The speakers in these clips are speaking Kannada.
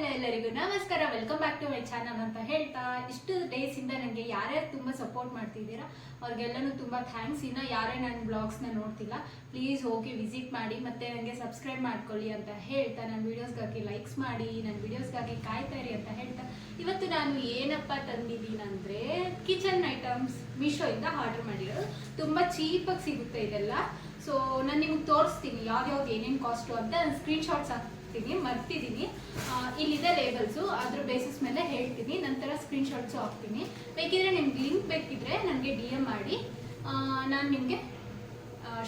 ಹಲೋ ಎಲ್ಲರಿಗೂ ನಮಸ್ಕಾರ. Welcome back to my channel ಅಂತ ಹೇಳ್ತಾ ಇಷ್ಟು ಡೇಸ್ ಇಂದ ನನಗೆ ಯಾರ್ಯಾರು ತುಂಬ ಸಪೋರ್ಟ್ ಮಾಡ್ತಿದ್ದೀರಾ, ಅವ್ರಿಗೆಲ್ಲನೂ ತುಂಬಾ ಥ್ಯಾಂಕ್ಸ್ ಇನ್ನ ಯಾರೇ ನನ್ನ ಬ್ಲಾಗ್ಸ್ನ ನೋಡ್ತಿಲ್ಲ ಪ್ಲೀಸ್ ಹೋಗಿ ವಿಸಿಟ್ ಮಾಡಿ ಮತ್ತೆ ನನಗೆ ಸಬ್ಸ್ಕ್ರೈಬ್ ಮಾಡ್ಕೊಳ್ಳಿ ಅಂತ ಹೇಳ್ತಾ ನನ್ನ ವೀಡಿಯೋಸ್ಗಾಗಿ ಲೈಕ್ಸ್ ಮಾಡಿ ನನ್ನ ವೀಡಿಯೋಸ್ಗಾಗಿ ಕಾಯ್ತಾ ಇರಿ ಅಂತ ಹೇಳ್ತಾ, ಇವತ್ತು ನಾನು ಏನಪ್ಪ ತಂದಿದ್ದೀನಿ ಅಂದ್ರೆ ಕಿಚನ್ ಐಟಮ್ಸ್ ಮೀಶೋಯಿಂದ ಆರ್ಡರ್ ಮಾಡಿರೋದು. ತುಂಬಾ ಚೀಪಾಗಿ ಸಿಗುತ್ತೆ ಇದೆಲ್ಲ. ಸೊ ನಾನು ನಿಮ್ಗೆ ತೋರಿಸ್ತೀನಿ ಯಾವ್ಯಾವ್ದು ಏನೇನು ಕಾಸ್ಟು ಅಂತ, ನಾನು ಸ್ಕ್ರೀನ್ ಶಾಟ್ಸ್ ಹಾಕ್ತೀನಿ ಮರ್ತಿದ್ದೀನಿ ಇಲ್ಲಿದೆ ಲೇಬಲ್ಸು ಅದ್ರ ಬೇಸಿಸ್ ಮೇಲೆ ಹೇಳ್ತೀನಿ. ನಂತರ ಸ್ಕ್ರೀನ್ಶಾಟ್ಸು ಹಾಕ್ತೀನಿ. ಬೇಕಿದ್ರೆ ನಿಮ್ಗೆ ಲಿಂಕ್ ಬೇಕಿದ್ರೆ ನನಗೆ ಡಿ ಎಂ ಮಾಡಿ. ನಾನು ನಿಮಗೆ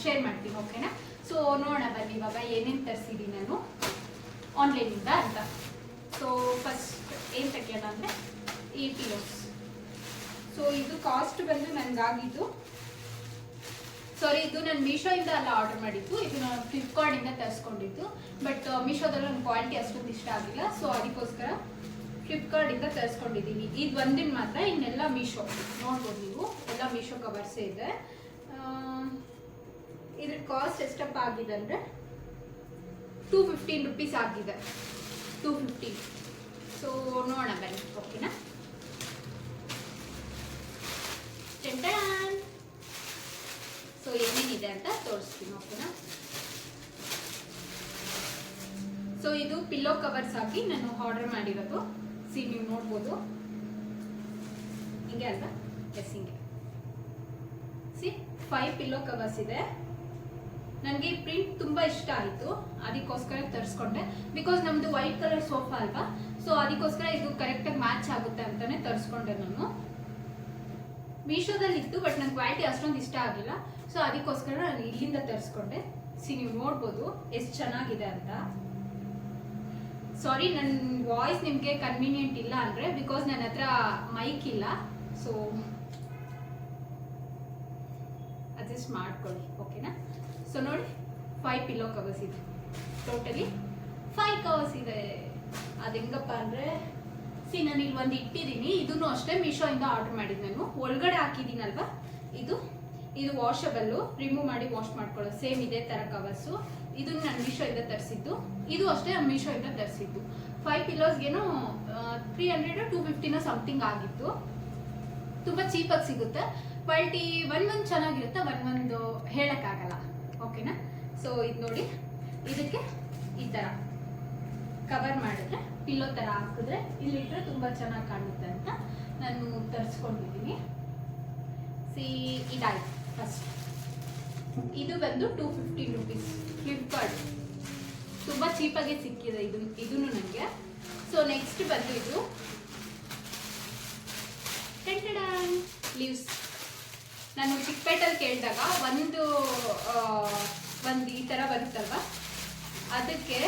ಶೇರ್ ಮಾಡ್ತೀನಿ ಓಕೆನಾ ಸೊ ನೋಡೋಣ, ಬನ್ನಿ, ಇವಾಗ ಏನೇನು ತರಿಸಿದ್ದೀನಿ ನಾನು ಆನ್ಲೈನಿಂದ ಅಂತ. ಸೊ ಫಸ್ಟ್ ಏನು ತೆಗೆಯೋಣ ಅಂದರೆ, ಈ ಎಸ್ ಸೊ ಇದು ಕಾಸ್ಟ್ ಬಂದು ನನಗಾಗಿದ್ದು ಸಾರಿ ಇದು ನಾನು ಮೀಶೋಯಿಂದ ಅಲ್ಲ ಆರ್ಡರ್ ಮಾಡಿದ್ದು. ಇದು ನಾನು ಫ್ಲಿಪ್ಕಾರ್ಟಿಂದ ತರಿಸ್ಕೊಂಡಿದ್ದು. ಬಟ್ ಮೀಶೋದಲ್ಲಿ ನನ್ನ ಕ್ವಾಲಿಟಿ ಅಷ್ಟೊಂದು ಇಷ್ಟ ಆಗಿಲ್ಲ. ಸೊ ಅದಕ್ಕೋಸ್ಕರ ಫ್ಲಿಪ್ಕಾರ್ಟಿಂದ ತರಿಸ್ಕೊಂಡಿದ್ದೀನಿ. ಇದು ಒಂದಿನ ಮಾತ್ರ, ಇನ್ನೆಲ್ಲ ಮೀಶೋ ನೋಡ್ಬೋದು ನೀವು. ಎಲ್ಲ ಮೀಶೋ ಕವರ್ಸೇ ಇದೆ. ಇದ್ರ ಕಾಸ್ಟ್ ಎಷ್ಟಪ್ಪ ಆಗಿದೆ ಅಂದರೆ ಟೂ ಫಿಫ್ಟೀನ್ ರುಪೀಸ್ ಆಗಿದೆ. ಟೂ ಫಿಫ್ಟೀನ್ ಸೊ ನೋಡೋಣ ಬನ್ನಿ. ಓಕೆನಾ ಟೆಂಟನ್ ಸೊ ಏನೇನಿದೆ ಅಂತ ತೋರಿಸ್ತೀನಿ, ಓಕೆನಾ? ಸೊ ಇದು ಪಿಲ್ಲೋ ಕವರ್ಸ್ ಹಾಕಿ ನಾನು ಆರ್ಡರ್ ಮಾಡಿರೋದು. ಸಿ, ನೀವು ನೋಡ್ಬೋದು. ಹಿಂಗೆ ಅಲ್ವಾ? ಎಸ್ ಹಿಂಗೆ. ಸಿ ಫೈವ್ ಪಿಲ್ಲೋ ಕವರ್ಸ್ ಇದೆ. ನನಗೆ ಈ ಪ್ರಿಂಟ್ ತುಂಬಾ ಇಷ್ಟ ಆಯಿತು. ಅದಕ್ಕೋಸ್ಕರ ತರಿಸ್ಕೊಂಡೆ. ಬಿಕಾಸ್ ನಮ್ದು ವೈಟ್ ಕಲರ್ ಸೋಫಾ ಅಲ್ವಾ? ಸೊ ಅದಕ್ಕೋಸ್ಕರ ಇದು ಕರೆಕ್ಟಾಗಿ ಮ್ಯಾಚ್ ಆಗುತ್ತೆ ಅಂತಾನೆ ತರಿಸ್ಕೊಂಡೆ ನಾನು. ಮೀಶೋದಲ್ಲಿ ಇತ್ತು ಬಟ್ ನನ್ನ ಕ್ವಾಲಿಟಿ ಅಷ್ಟೊಂದು ಇಷ್ಟ ಆಗಿಲ್ಲ ಸೊ ಅದಕ್ಕೋಸ್ಕರ ನಾನು ಇಲ್ಲಿಂದ ತರಿಸ್ಕೊಂಡೆ. ಸಿ ನೀವು ನೋಡ್ಬೋದು ಎಷ್ಟು ಚೆನ್ನಾಗಿದೆ ಅಂತ. ಸಾರಿ ನನ್ನ ವಾಯ್ಸ್ ನಿಮಗೆ ಕನ್ವೀನಿಯೆಂಟ್ ಇಲ್ಲ ಅಂದರೆ ಬಿಕಾಸ್ ನನ್ನ ಹತ್ರ ಮೈಕ್ ಇಲ್ಲ. ಸೊ ಅಡ್ಜಸ್ಟ್ ಮಾಡ್ಕೊಳ್ಳಿ ಓಕೆನಾ ಸೊ ನೋಡಿ ಫೈವ್ ಪಿಲ್ಲೋ ಕವರ್ಸ್ ಇದೆ. ಟೋಟಲಿ ಫೈವ್ ಕವರ್ಸ್ ಇದೆ. ಅದು ಹೆಂಗಪ್ಪ ಅಂದರೆ ಸಿ ನಾನು ಇಲ್ಲಿ ಒಂದು ಇಟ್ಟಿದ್ದೀನಿ. ಇದನ್ನು ಅಷ್ಟೇ ಮೀಶೋಯಿಂದ ಆರ್ಡರ್ ಮಾಡಿದ್ದು ನಾನು. ಒಳಗಡೆ ಹಾಕಿದ್ದೀನಲ್ವಾ? ಇದು ಇದು ವಾಷಬಲ್ಲು ರಿಮೂವ್ ಮಾಡಿ ವಾಶ್ ಮಾಡ್ಕೊಳ್ಳೋ. ಸೇಮ್ ಇದೇ ಥರ ಕವರ್ಸು ಇದನ್ನು ನಾನು ಮೀಶೋಯಿಂದ ತರಿಸಿದ್ದು. ಇದು ಅಷ್ಟೇ ಮೀಶೋಯಿಂದ ತರಿಸಿದ್ದು. ಫೈವ್ ಪಿಲ್ಲೋಸ್ಗೇನೋ ತ್ರೀ ಹಂಡ್ರೆಡ್ ಟೂ ಫಿಫ್ಟಿನ ಸಮಥಿಂಗ್ ಆಗಿತ್ತು. ತುಂಬ ಚೀಪಾಗಿ ಸಿಗುತ್ತೆ. ಕ್ವಾಲಿಟಿ ಒಂದೊಂದು ಚೆನ್ನಾಗಿರುತ್ತೆ ಒಂದೊಂದು ಹೇಳೋಕ್ಕಾಗಲ್ಲ. ಓಕೆನಾ ಸೊ ಇದು ನೋಡಿ. ಇದಕ್ಕೆ ಈ ಥರ ಕವರ್ ಮಾಡಿದ್ರೆ ಪಿಲ್ಲೋ ಥರ ಹಾಕಿದ್ರೆ ಇಲ್ಲಿಟ್ರೆ ತುಂಬ ಚೆನ್ನಾಗಿ ಕಾಣುತ್ತೆ ಅಂತ ನಾನು ತರಿಸ್ಕೊಂಡಿದ್ದೀನಿ. ಸಿ ಇದಾಯ್ತು ಫಸ್ಟ್ ಇದು ಬಂದು ಟೂ ಫಿಫ್ಟಿ ರುಪೀಸ್ ಫ್ಲಿಪ್ಕಾರ್ಟ್ ತುಂಬ ಚೀಪಾಗಿ ಸಿಕ್ಕಿದೆ ಇದು ಇದೂ ನನಗೆ ಸೊ ನೆಕ್ಸ್ಟ್ ಬಂದು ಇದು. ಲೀವ್ಸ್ ನಾನು ಚಿಕ್ಕಪೇಟಲ್ಲಿ ಕೇಳಿದಾಗ ಒಂದು ಒಂದು ಈ ಥರ ಬರುತ್ತಲ್ವ? ಅದಕ್ಕೆ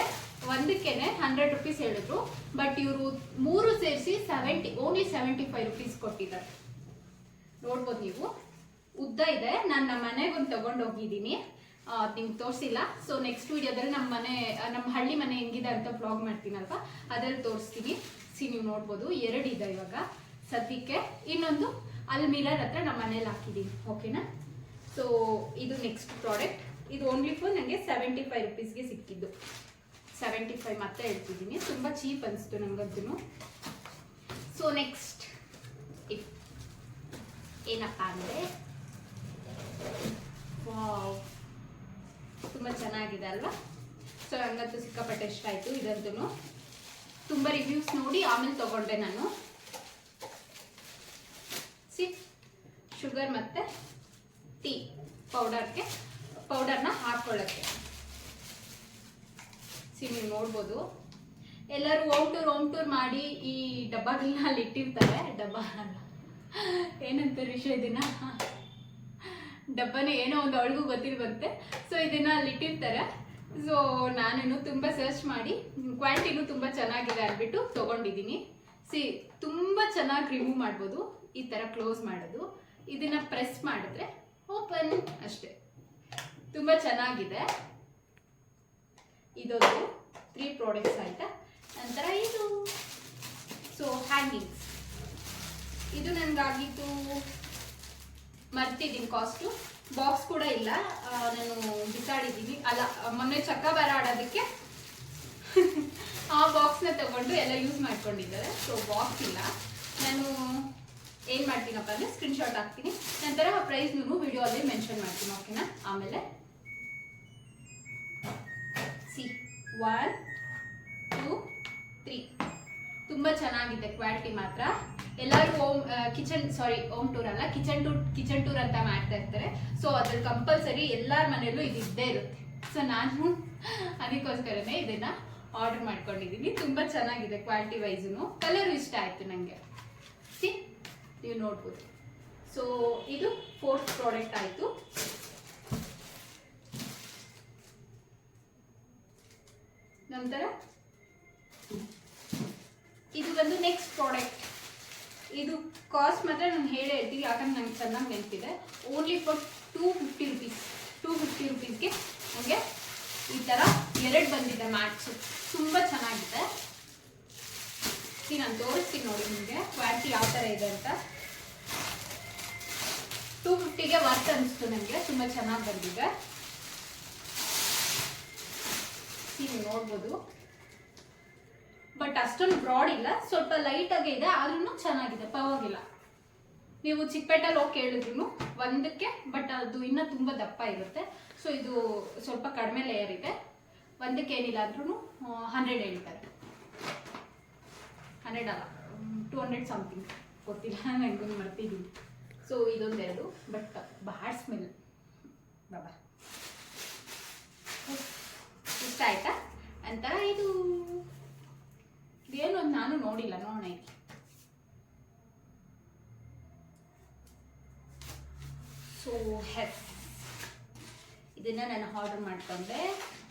ಒಂದಕ್ಕೇನೆ ಹಂಡ್ರೆಡ್ ರುಪೀಸ್ ಹೇಳಿದ್ರು ಬಟ್ ಇವರು ಮೂರು ಸೇರಿಸಿ seventy only seventy five rupees ಕೊಟ್ಟಿದ್ದಾರೆ. ನೋಡ್ಬೋದು ನೀವು. ಉದ್ದ ಇದೆ. ನಾನು ನಮ್ಮ ಮನೆಗೊಂದು ತಗೊಂಡು ಹೋಗಿದ್ದೀನಿ. ನಿಮ್ಗೆ ತೋರಿಸಿಲ್ಲ. ಸೊ ನೆಕ್ಸ್ಟ್ ವಿಡಿಯೋದಲ್ಲಿ ನಮ್ಮ ಮನೆ ನಮ್ಮ ಹಳ್ಳಿ ಮನೆ ಹೆಂಗಿದೆ ಅಂತ ಬ್ಲಾಗ್ ಮಾಡ್ತೀನಲ್ವ? ಅದರಲ್ಲಿ ತೋರಿಸ್ತೀನಿ. ಸಿ ನೀವು ನೋಡ್ಬೋದು. ಎರಡು ಇದೆ ಇವಾಗ. ಸದ್ಯಕ್ಕೆ ಇನ್ನೊಂದು ಅಲ್ಲಿ ಮಿರರ್ ಹತ್ರ ನಮ್ಮ ಮನೇಲಿ ಹಾಕಿದ್ದೀನಿ ಓಕೆನಾ ಸೊ ಇದು ನೆಕ್ಸ್ಟ್ ಪ್ರಾಡಕ್ಟ್ ಇದು ಓನ್ಲಿ ಫೋನ್ ನನಗೆ ಸೆವೆಂಟಿ ಫೈವ್ ರುಪೀಸ್ಗೆ ಸಿಕ್ಕಿದ್ದು. ಸೆವೆಂಟಿ ಫೈವ್ ಮತ್ತೆ ಹೇಳ್ತಿದ್ದೀನಿ. ತುಂಬ ಚೀಪ್ ಅನಿಸ್ತು ನನಗಂತೂ ಸೊ ನೆಕ್ಸ್ಟ್ ಇಫ್ ಏನಪ್ಪ ಅಂದರೆ ವಾವ್ ತುಂಬ ಚೆನ್ನಾಗಿದೆ ಅಲ್ವಾ? ಸೊ ನನಗಂತೂ ಸಿಕ್ಕಾಪಟ್ಟೆ ಇಷ್ಟ ಆಯಿತು ಇದಂತೂ ತುಂಬ ರಿವ್ಯೂಸ್ ನೋಡಿ ಆಮೇಲೆ ತಗೊಂಡೆ ನಾನು. ಸಿ ಶುಗರ್ ಮತ್ತು ಟೀ ಪೌಡರ್ಗೆ ಪೌಡರ್ನ ಹಾಕ್ಕೊಳ್ಳೋಕ್ಕೆ ನೀವು ನೋಡ್ಬೋದು. ಎಲ್ಲರೂ ಹೋಮ್ ಟೂರ್ ಹೋಮ್ ಟೂರ್ ಮಾಡಿ ಈ ಡಬ್ಬಗಳನ್ನ ಅಲ್ಲಿ ಇಟ್ಟಿರ್ತಾರೆ. ಡಬ್ಬ ಏನಂತ ವಿಷಯ ಇದನ್ನ ಡಬ್ಬನೇ ಏನೋ ಒಂದು ಅವಳಿಗೂ ಗೊತ್ತಿರುವಂತೆ ಸೊ ಇದನ್ನ ಅಲ್ಲಿ ಇಟ್ಟಿರ್ತಾರೆ. ಸೊ ನಾನೇನು ತುಂಬ ಸರ್ಚ್ ಮಾಡಿ ಕ್ವಾಲಿಟಿನೂ ತುಂಬ ಚೆನ್ನಾಗಿದೆ ಅಂದ್ಬಿಟ್ಟು ತಗೊಂಡಿದ್ದೀನಿ. ಸಿ ತುಂಬ ಚೆನ್ನಾಗಿ ರಿಮೂವ್ ಮಾಡ್ಬೋದು. ಈ ಥರ ಕ್ಲೋಸ್ ಮಾಡೋದು. ಇದನ್ನ ಪ್ರೆಸ್ ಮಾಡಿದ್ರೆ ಓಪನ್ ಅಷ್ಟೇ. ತುಂಬ ಚೆನ್ನಾಗಿದೆ. ಇದೊಂದು ತ್ರೀ ಪ್ರಾಡಕ್ಟ್ಸ್ ಆಯ್ತಾ? ನಂತರ ಇದು. ಸೊ ಹ್ಯಾಂಗಿಂಗ್ಸ್ ಇದು ನನಗಾಗಿತ್ತು ಮರ್ತಿದ್ದೀನಿ ಕಾಸ್ಟು ಬಾಕ್ಸ್ ಕೂಡ ಇಲ್ಲ. ನಾನು ಬಿಸಾಡಿದ್ದೀನಿ. ಅಲ್ಲ, ಮೊನ್ನೆ ಚಕ್ಕ ಬರ ಆಡೋದಕ್ಕೆ ಆ ಬಾಕ್ಸ್ ಬಾಕ್ಸ್ನ ತಗೊಂಡು ಎಲ್ಲ ಯೂಸ್ ಮಾಡ್ಕೊಂಡಿದ್ದಾರೆ. ಸೊ ಬಾಕ್ಸ್ ಇಲ್ಲ. ನಾನು ಏನು ಮಾಡ್ತೀನಪ್ಪ ಅಂದರೆ ಸ್ಕ್ರೀನ್ಶಾಟ್ ಹಾಕ್ತೀನಿ. ನಂತರ ಆ ಪ್ರೈಸ್ ನೀವು ವಿಡಿಯೋ ಅಲ್ಲಿ ಮೆನ್ಷನ್ ಮಾಡ್ತೀನಿ ಓಕೆನಾ ಆಮೇಲೆ ಸಿ. ಒನ್ ಟೂ ತ್ರೀ ತುಂಬ ಚೆನ್ನಾಗಿದೆ ಕ್ವಾಲಿಟಿ ಮಾತ್ರ. ಎಲ್ಲರೂ home kitchen sorry home tour ಅಲ್ಲ, ಕಿಚನ್ ಟೂರ್ ಕಿಚನ್ ಟೂರ್ ಅಂತ ಮಾಡ್ತಾ ಇರ್ತಾರೆ. ಸೊ ಅದ್ರಲ್ಲಿ ಕಂಪಲ್ಸರಿ ಎಲ್ಲರ ಮನೆಯಲ್ಲೂ ಇದು ಇದ್ದೇ ಇರುತ್ತೆ. ಸೊ ನಾನು ಅದಕ್ಕೋಸ್ಕರನೇ ಇದನ್ನ ಆರ್ಡರ್ ಮಾಡ್ಕೊಂಡಿದ್ದೀನಿ. ತುಂಬ ಚೆನ್ನಾಗಿದೆ ಕ್ವಾಲಿಟಿ ವೈಸು ಕಲರು ಇಷ್ಟ ಆಯಿತು ನನಗೆ ಸಿ ನೀವು ನೋಡ್ಬೋದು. ಸೊ ಇದು ಫೋರ್ತ್ ಪ್ರಾಡಕ್ಟ್ ಆಯಿತು. ನಂತರ ಇದು ಬಂದು ನೆಕ್ಸ್ಟ್ ಪ್ರಾಡಕ್ಟ್ ಇದು ಕಾಸ್ಟ್ ಮಾತ್ರ ನಾನು ಹೇಳೇ ಹೇಳ್ತೀನಿ ಯಾಕಂದ್ರೆ ನಂಗೆ ಚೆನ್ನಾಗಿ ನೆನಪಿದೆ. Only for two fifty rupees two fifty ರುಪೀಸ್ಗೆ ನಮಗೆ ಈ ಥರ ಎರಡು ಬಂದಿದೆ ಮ್ಯಾಟ್ಸು ತುಂಬ ಚೆನ್ನಾಗಿದೆ. ನಾನು ತೋರಿಸ್ತೀನಿ ನೋಡಿ ನಿಮಗೆ ಕ್ವಾಲಿಟಿ ಯಾವ ಥರ ಇದೆ ಅಂತ. ಟೂ ಫಿಫ್ಟಿಗೆ ವರ್ತ್ ಅನಿಸ್ತು ನನಗೆ ತುಂಬ ಚೆನ್ನಾಗಿ ಬಂದಿದೆ. ನೀವು ನೋಡ್ಬೋದು. ಬಟ್ ಅಷ್ಟೊಂದು ಬ್ರಾಡ್ ಇಲ್ಲ. ಸ್ವಲ್ಪ ಲೈಟ್ ಆಗಿ ಇದೆ ಆದ್ರೂ ಚೆನ್ನಾಗಿದೆ, ಪರವಾಗಿಲ್ಲ. ನೀವು ಚಿಕ್ಕಪೇಟಲ್ಲಿ ಹೋಗಿ ಕೇಳಿದ್ರು ಒಂದಕ್ಕೆ ಬಟ್ ಅದು ಇನ್ನೂ ತುಂಬ ದಪ್ಪ ಇರುತ್ತೆ. ಸೊ ಇದು ಸ್ವಲ್ಪ ಕಡಿಮೆ ಲೇಯರ್ ಇದೆ. ಒಂದಕ್ಕೆ ಏನಿಲ್ಲ ಅಂದ್ರೂ ಹಂಡ್ರೆಡ್ ಹೇಳ್ತಾರೆ. ಹಂಡ್ರೆಡ್ ಅಲ್ಲ ಟೂ ಹಂಡ್ರೆಡ್ ಸಮಥಿಂಗ್ ಗೊತ್ತಿಲ್ಲ ನನಗೂ ಮರ್ತಿದ್ದೀನಿ ಸೊ ಇದೊಂದೆರಡು ಬಟ್ ಭಾಳ ಸ್ಮೆಲ್ ಬಾಬಾ ಇಷ್ಟ ಆಯ್ತಾ ಅಂತ ಇದು ಏನು ಅಂತ ನಾನು ನೋಡಿಲ್ಲ ನೋಡೋಣ ಇಲ್ಲಿ ಹೆಸ್ ಇದನ್ನ ನಾನು ಆರ್ಡರ್ ಮಾಡ್ಕೊಂಡೆ.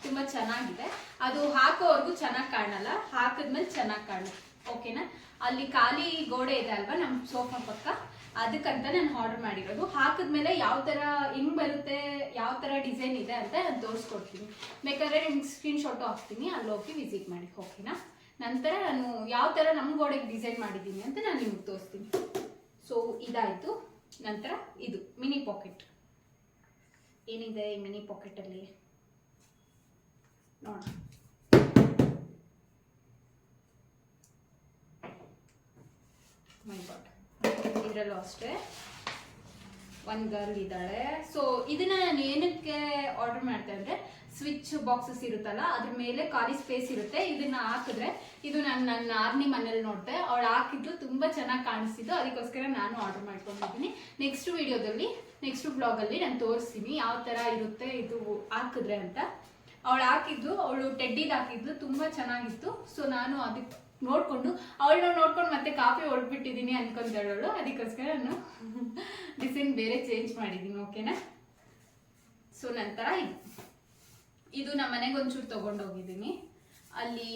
ತುಂಬ ಚೆನ್ನಾಗಿದೆ. ಅದು ಹಾಕೋವರೆಗೂ ಚೆನ್ನಾಗಿ ಕಾಣಲ್ಲ. ಹಾಕಿದ್ಮೇಲೆ ಚೆನ್ನಾಗಿ ಕಾಣುತ್ತೆ ಓಕೆನಾ ಅಲ್ಲಿ ಖಾಲಿ ಗೋಡೆ ಇದೆ ಅಲ್ವಾ? ನಮ್ಮ ಸೋಫಾ ಪಕ್ಕ. ಅದಕ್ಕಂತ ನಾನು ಆರ್ಡರ್ ಮಾಡಿರೋದು. ಹಾಕಿದ್ಮೇಲೆ ಯಾವ ಥರ ಹೆಂಗ್ ಬರುತ್ತೆ, ಯಾವ ಥರ ಡಿಸೈನ್ ಇದೆ ಅಂತ ನಾನು ತೋರಿಸ್ಕೊಡ್ತೀನಿ. ಬೇಕಾದ್ರೆ ನಿಮ್ಗೆ ಸ್ಕ್ರೀನ್ ಶಾಟು ಹಾಕ್ತೀನಿ. ಅಲ್ಲಿ ಹೋಗಿ ವಿಸಿಟ್ ಮಾಡಿ. ಓಕೆನಾ ನಂತರ ನಾನು ಯಾವ ಥರ ನಮ್ಮ ಗೋಡೆಗೆ ಡಿಸೈನ್ ಮಾಡಿದ್ದೀನಿ ಅಂತ ನಾನು ನಿಮ್ಗೆ ತೋರಿಸ್ತೀನಿ. ಸೊ ಇದಾಯಿತು. ನಂತರ ಇದು ಮಿನಿ ಪಾಕೆಟ್ ಏನಿದೆ ಈ ಮಿನಿ ಪಾಕೆಟಲ್ಲಿ? ನೋಡಿ ಇದರಲ್ಲೂ ಅಷ್ಟೇ. ಒಂದು ಗರ್ಲ್ ಇದ್ದಾಳೆ. ಸೊ ಇದನ್ನ ನಾನು ಏನಕ್ಕೆ ಆರ್ಡರ್ ಮಾಡ್ತಾ ಇದ್ರೆ ಸ್ವಿಚ್ ಬಾಕ್ಸಸ್ ಇರುತ್ತಲ್ಲ, ಅದ್ರ ಮೇಲೆ ಖಾಲಿ ಸ್ಪೇಸ್ ಇರುತ್ತೆ. ಇದನ್ನ ಹಾಕಿದ್ರೆ, ಇದು ನಾನು ನನ್ನ ಆರ್ನಿ ಮನೇಲಿ ನೋಡಿದೆ. ಅವಳು ಹಾಕಿದ್ದು ತುಂಬಾ ಚೆನ್ನಾಗಿ ಕಾಣಿಸ್ತಿದ್ದು. ಅದಕ್ಕೋಸ್ಕರ ನಾನು ಆರ್ಡರ್ ಮಾಡ್ಕೊಂಡಿದ್ದೀನಿ. ನೆಕ್ಸ್ಟ್ ವಿಡಿಯೋದಲ್ಲಿ ನೆಕ್ಸ್ಟ್ ಬ್ಲಾಗಲ್ಲಿ ನಾನು ತೋರಿಸ್ತೀನಿ ಯಾವ ಥರ ಇರುತ್ತೆ ಇದು ಹಾಕಿದ್ರೆ ಅಂತ. ಅವಳು ಹಾಕಿದ್ದು, ಅವಳು ಟೆಡ್ಡಿದ್ ಹಾಕಿದ್ದು ತುಂಬಾ ಚೆನ್ನಾಗಿತ್ತು. ಸೊ ನಾನು ಅದಕ್ಕೆ ನೋಡ್ಕೊಂಡು, ಅವಳನ್ನ ನೋಡ್ಕೊಂಡು ಮತ್ತೆ ಕಾಫಿ ಹೊಡ್ಬಿಟ್ಟಿದ್ದೀನಿ ಹೇಳೋಳು ಅದಕ್ಕೋಸ್ಕರ ನಾನು ಡಿಸೈನ್ ಬೇರೆ ಚೇಂಜ್ ಮಾಡಿದ್ದೀನಿ ಓಕೆನಾ ಸೊ ನಂತರ ಇದು ನಮ್ಮ ಮನೆಗೆ ಒಂಚೂರು ತೊಗೊಂಡೋಗಿದ್ದೀನಿ. ಅಲ್ಲಿ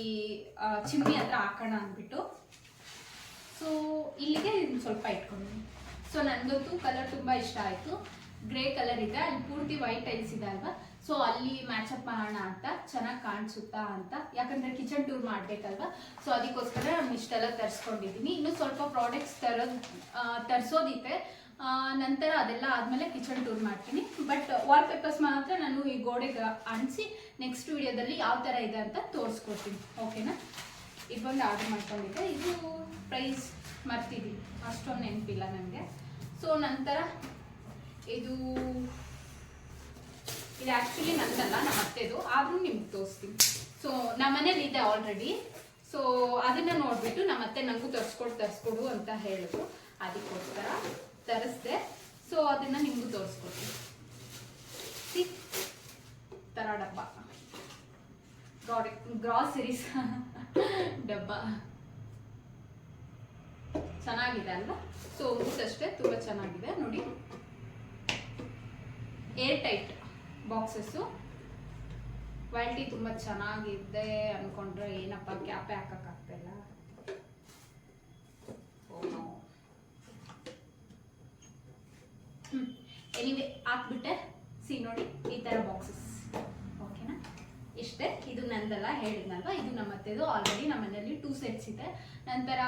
ಚಿಮ್ಮಿ ಹತ್ರ ಹಾಕೋಣ ಅಂದ್ಬಿಟ್ಟು. ಸೊ ಇಲ್ಲಿಗೆ ಸ್ವಲ್ಪ ಇಟ್ಕೊಂಡಿದ್ದೀನಿ ಸೊ ನನಗಂತೂ ಕಲರ್ ತುಂಬ ಇಷ್ಟ ಆಯಿತು. ಗ್ರೇ ಕಲರ್ ಇದೆ. ಅಲ್ಲಿ ಪೂರ್ತಿ ವೈಟ್ ಟೈಲ್ಸ್ ಇದೆ ಅಲ್ವಾ? ಸೊ ಅಲ್ಲಿ ಮ್ಯಾಚಪ್ ಮಾಡೋಣ ಅಂತ, ಚೆನ್ನಾಗಿ ಕಾಣಿಸುತ್ತಾ ಅಂತ. ಯಾಕಂದರೆ ಕಿಚನ್ ಟೂರ್ ಮಾಡಬೇಕಲ್ವಾ? ಸೊ ಅದಕ್ಕೋಸ್ಕರ ನಾನು ಇಷ್ಟೆಲ್ಲ ತರಿಸ್ಕೊಂಡಿದ್ದೀನಿ. ಇನ್ನೂ ಸ್ವಲ್ಪ ಪ್ರಾಡಕ್ಟ್ಸ್ ತರೋದು ತರಿಸೋದಿತ್ತೆ ನಂತರ ಅದೆಲ್ಲ ಆದಮೇಲೆ ಕಿಚನ್ ಟೂರ್ ಮಾಡ್ತೀನಿ. ಬಟ್ ವಾಲ್ ಪೇಪರ್ಸ್ ಮಾತ್ರ ನಾನು ಈ ಗೋಡೆಗೆ ಅಂಟಿಸಿ ನೆಕ್ಸ್ಟ್ ವಿಡಿಯೋದಲ್ಲಿ ಯಾವ ಥರ ಇದೆ ಅಂತ ತೋರಿಸ್ಕೊಡ್ತೀನಿ. ಓಕೆನಾ ಇದೊಂದು ಆರ್ಡರ್ ಮಾಡ್ಕೊಂಡಿದ್ದೆ. ಇದು ಪ್ರೈಸ್ ಮರ್ತಿದ್ದೀನಿ ಅಷ್ಟೊಂದು ನೆನಪಿಲ್ಲ ನನಗೆ ಸೊ ನಂತರ ಇದು ಇದು ಆ್ಯಕ್ಚುಲಿ ನಂದಲ್ಲ, ನಮ್ಮ ಅತ್ತೆದು. ಆದರೂ ನಿಮ್ಗೆ ತೋರಿಸ್ತೀನಿ. ಸೊ ನಮ್ಮ ಮನೇಲಿ ಇದೆ ಆಲ್ರೆಡಿ ಸೊ ಅದನ್ನ ನೋಡ್ಬಿಟ್ಟು ನಮ್ಮ ಅತ್ತೆ ನನಗೂ ತರಿಸ್ಕೊಡು ತರಿಸ್ಕೊಡು ಅಂತ ಹೇಳಿದ್ರು. ಅದಕ್ಕೋಸ್ಕರ. ತರಿಸ್ದೆ. ಸೊ ಅದನ್ನ ನಿಮಗೂ ತೋರಿಸ್ಕೊಡ್ತೀನಿ. ಥರ ಡಬ್ಬ. ಗ್ರಾಸರೀಸ್ ಡಬ್ಬ. ಚೆನ್ನಾಗಿದೆ ಅಲ್ವಾ? ಸೊ ಅಷ್ಟೇ, ತುಂಬ ಚೆನ್ನಾಗಿದೆ. ನೋಡಿ. ಏರ್ ಟೈಟ್ ಬಾಕ್ಸಸ್ಸು ಕ್ವಾಲಿಟಿ ತುಂಬ ಚೆನ್ನಾಗಿದೆ. ಅನ್ಕೊಂಡ್ರೆ ಏನಪ್ಪ, ಕ್ಯಾಪೆ ಹಾಕಕ್ಕಾಗ್ತಾಯಿಲ್ಲ ಹ್ಞೂ ಎನಿವೆ ಹಾಕ್ಬಿಟ್ಟೆ. ಸಿ ನೋಡಿ, ಈ ಥರ ಬಾಕ್ಸಸ್ ಓಕೆನಾ ಇಷ್ಟೇ ಇದು ನಂದಲ್ಲ, ಹೇಳಿದ್ನಲ್ವಾ? ಇದು ನಮ್ಮ ಅತ್ತೆದು ಆಲ್ರೆಡಿ ನಮ್ಮ ಮನೆಯಲ್ಲಿ ಟೂ ಸೆಟ್ಸ್ ಇದೆ. ನಂತರ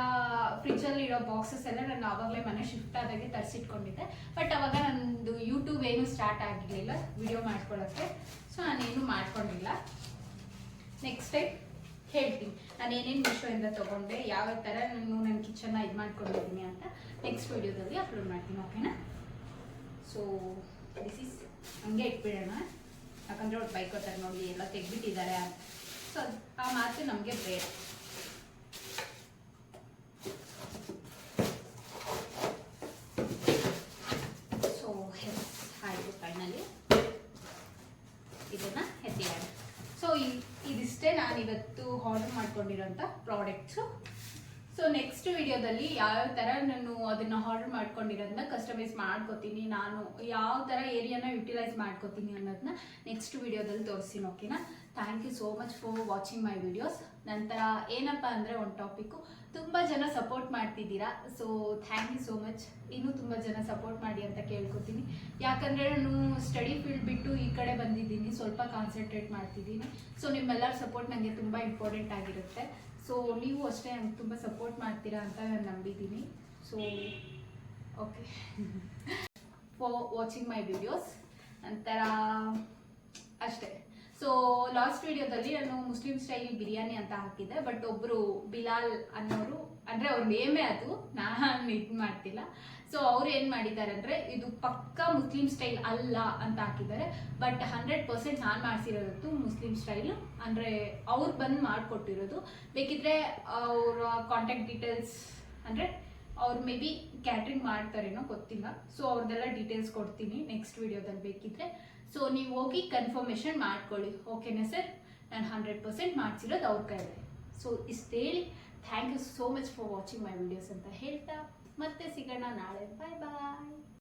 ಫ್ರಿಜ್ಜಲ್ಲಿ ಇರೋ ಬಾಕ್ಸಸ್ ಎಲ್ಲ ನಾನು ಆವಾಗಲೇ ಮನೆ ಶಿಫ್ಟ್ ಆದಾಗೆ ತರಿಸಿಟ್ಕೊಂಡಿದ್ದೆ. ಬಟ್ ಅವಾಗ ನಂದು ಯೂಟ್ಯೂಬ್ ಏನು ಸ್ಟಾರ್ಟ್ ಆಗಿರಲಿಲ್ಲ ವಿಡಿಯೋ ಮಾಡ್ಕೊಳ್ಳೋಕ್ಕೆ ಸೊ ನಾನೇನು ಮಾಡ್ಕೊಂಡಿಲ್ಲ. ನೆಕ್ಸ್ಟ್ ಟೈಮ್ ಹೇಳ್ತೀನಿ. ನಾನು ಏನೇನು ಮೀಶೋಯಿಂದ ತೊಗೊಂಡೆ, ಯಾವ ಥರ ನಾನು ನನ್ನ ಕಿಚನ್ನ ಇದು ಮಾಡ್ಕೊಂಡಿದ್ದೀನಿ ಅಂತ ನೆಕ್ಸ್ಟ್ ವಿಡಿಯೋದಲ್ಲಿ ಅಪ್ಲೋಡ್ ಮಾಡ್ತೀನಿ. ಓಕೆನಾ ಸೊ ದಿಸ್ ಇಸ್ ಹಂಗೆ ಇಟ್ಬಿಡೋಣ. ಯಾಕಂದರೆ ಅವ್ರು ಬೈಕೋತಾರೆ ನೋಡಿ, ಎಲ್ಲ ತೆಗ್ಬಿಟ್ಟಿದ್ದಾರೆ ಸೊ ಆ ಮಾತು ನಮಗೆ ಬೇಡ. ಸೊ ಸೊ ಇದಿಷ್ಟೇ ನಾನು ಇವತ್ತು ಆರ್ಡರ್ ಮಾಡ್ಕೊಂಡಿರೋಂಥ ಪ್ರಾಡಕ್ಟ್ಸು ಸೊ ನೆಕ್ಸ್ಟ್ ವಿಡಿಯೋದಲ್ಲಿ ಯಾವ ಥರ ನಾನು ಅದನ್ನು ಆರ್ಡರ್ ಮಾಡ್ಕೊಂಡಿರೋದನ್ನ ಕಸ್ಟಮೈಸ್ ಮಾಡ್ಕೋತೀನಿ, ನಾನು ಯಾವ ಥರ ಏರಿಯಾನ ಯುಟಿಲೈಸ್ ಮಾಡ್ಕೋತೀನಿ ಅನ್ನೋದನ್ನ ನೆಕ್ಸ್ಟ್ ವಿಡಿಯೋದಲ್ಲಿ ತೋರಿಸ್ತೀನಿ ಓಕೆನಾ thank you so much for watching my videos ನಂತರ ಏನಪ್ಪ ಅಂದರೆ ಒಂದು ಟಾಪಿಕ್ಕು ತುಂಬ ಜನ ಸಪೋರ್ಟ್ ಮಾಡ್ತಿದ್ದೀರಾ? So thank you so much ಇನ್ನೂ ತುಂಬ ಜನ ಸಪೋರ್ಟ್ ಮಾಡಿ ಅಂತ ಕೇಳ್ಕೊತೀನಿ. ಯಾಕಂದರೆ ನಾನು ಸ್ಟಡಿ ಫೀಲ್ಡ್ ಬಿಟ್ಟು ಈ ಕಡೆ ಬಂದಿದ್ದೀನಿ, ಸ್ವಲ್ಪ ಕಾನ್ಸಂಟ್ರೇಟ್ ಮಾಡ್ತಿದ್ದೀನಿ. ಸೊ ನಿಮ್ಮೆಲ್ಲರ ಸಪೋರ್ಟ್ ನನಗೆ ತುಂಬ ಇಂಪಾರ್ಟೆಂಟ್ ಆಗಿರುತ್ತೆ. ಸೊ ನೀವು ಅಷ್ಟೇ ನಂಗೆ ತುಂಬ ಸಪೋರ್ಟ್ ಮಾಡ್ತೀರಾ ಅಂತ ನಾನು ನಂಬಿದ್ದೀನಿ. So okay for watching my videos ನಂತರ ಅಷ್ಟೇ. ಸೊ ಲಾಸ್ಟ್ ವಿಡಿಯೋದಲ್ಲಿ ನಾನು ಮುಸ್ಲಿಂ ಸ್ಟೈಲ್ ಬಿರಿಯಾನಿ ಅಂತ ಹಾಕಿದ್ದೆ. ಬಟ್ ಒಬ್ಬರು ಬಿಲಾಲ್ ಅನ್ನೋರು, ಅಂದರೆ ಅವ್ರ ನೇಮೇ ಅದು. ನಾನು ಇದು ಮಾಡ್ತಿಲ್ಲ. ಸೊ ಅವ್ರು ಏನು ಮಾಡಿದ್ದಾರೆ ಅಂದ್ರೆ, ಇದು ಪಕ್ಕಾ ಮುಸ್ಲಿಂ ಸ್ಟೈಲ್ ಅಲ್ಲ ಅಂತ ಹಾಕಿದ್ದಾರೆ. ಬಟ್ ಹಂಡ್ರೆಡ್ ಪರ್ಸೆಂಟ್ ನಾನು ಮಾಡಿಸಿರೋದು ಮುಸ್ಲಿಂ ಸ್ಟೈಲ್ ಅಂದ್ರೆ ಅವ್ರು ಬಂದು ಮಾಡಿಕೊಟ್ಟಿರೋದು. ಬೇಕಿದ್ರೆ ಅವರ ಕಾಂಟ್ಯಾಕ್ಟ್ ಡೀಟೇಲ್ಸ್ ಅಂದ್ರೆ ಅವ್ರು ಮೇ ಬಿ ಕ್ಯಾಟ್ರಿಂಗ್ ಮಾಡ್ತಾರೇನೋ ಗೊತ್ತಿಲ್ಲ. ಸೊ ಅವ್ರದ್ದೆಲ್ಲ ಡೀಟೇಲ್ಸ್ ಕೊಡ್ತೀನಿ ನೆಕ್ಸ್ಟ್ ವಿಡಿಯೋದಲ್ಲಿ ಬೇಕಿದ್ರೆ. ಸೊ ನೀವು ಹೋಗಿ ಕನ್ಫರ್ಮೇಷನ್ ಮಾಡ್ಕೊಳ್ಳಿ. ಓಕೆನಾ ಸರ್ ನಾನು ಹಂಡ್ರೆಡ್ ಪರ್ಸೆಂಟ್ ಮಾಡಿಸಿರೋದು ಅವ್ರ ಕೈಯಲ್ಲಿ. ಸೊ ಇಷ್ಟು ಹೇಳಿ thank you so much for watching my videos ಅಂತ ಹೇಳ್ತಾ ಮತ್ತೆ ಸಿಗೋಣ ನಾಳೆ. ಬಾಯ್ ಬಾಯ್